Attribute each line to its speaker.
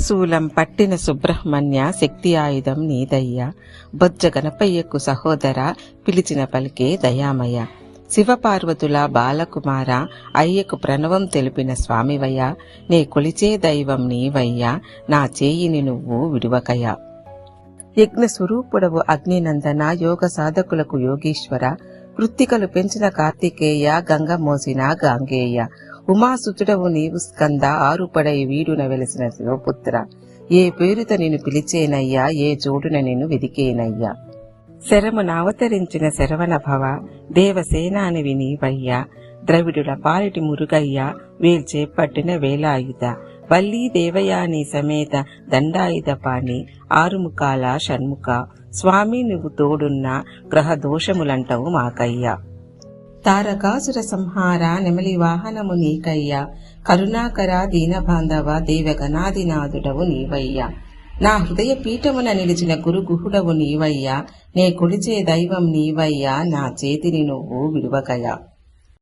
Speaker 1: శూలం పట్టిన సుబ్రహ్మణ్య శక్తి ఆయుధం నీదయ్య. బొజ్జ గణపయ్యకు సహోదర పిలిచిన పలికే దయామయ. శివపార్వతుల బాలకుమార అయ్యకు ప్రణవం తెలిపిన స్వామివయ్య. నే కొలిచే దైవం నీవయ్యా. నా చేయిని నువ్వు విడువకయ్యా యజ్ఞ స్వరూపుడవు అగ్నినందన యోగ సాధకులకు యోగీశ్వర. కృత్తికలు పెంచిన కార్తికేయ గంగ మోసిన గాంగేయ. ఉమాసుతుడవు నీవు స్కంద ఆరుపడై వీడున వెలిసిన శివపుత్ర. ఏ పేరుత నేను పిలిచేనయ్యా ఏ జోడున నేను వెదికేనయ్యా. శరము అవతరించిన శరవణ భవ దేవసేనానివి నీవయ్యా. ద్రవిడుల పాలిటి మురుగయ్య వీల్ పట్టిన వేలాయుధ. వల్లీ దేవయాని సమేత దండాయుధ పాణి ఆరుముఖాల షణ్ముఖ. స్వామి నువ్వు తోడున్న గ్రహ దోషములంటవు మాకయ్యా. తారకాసుర సంహార నెమలి వాహనము నీకయ్యా. కరుణాకర దీనబాంధవ దేవగణాదినాథుడవు నీవయ్యా. నా హృదయ పీఠమున నిలిచిన గురు గుహుడవు నీవయ్యా. నే కొలిచే దైవం నీవయ్యా. నా చేతిని నువ్వు విడువకయా.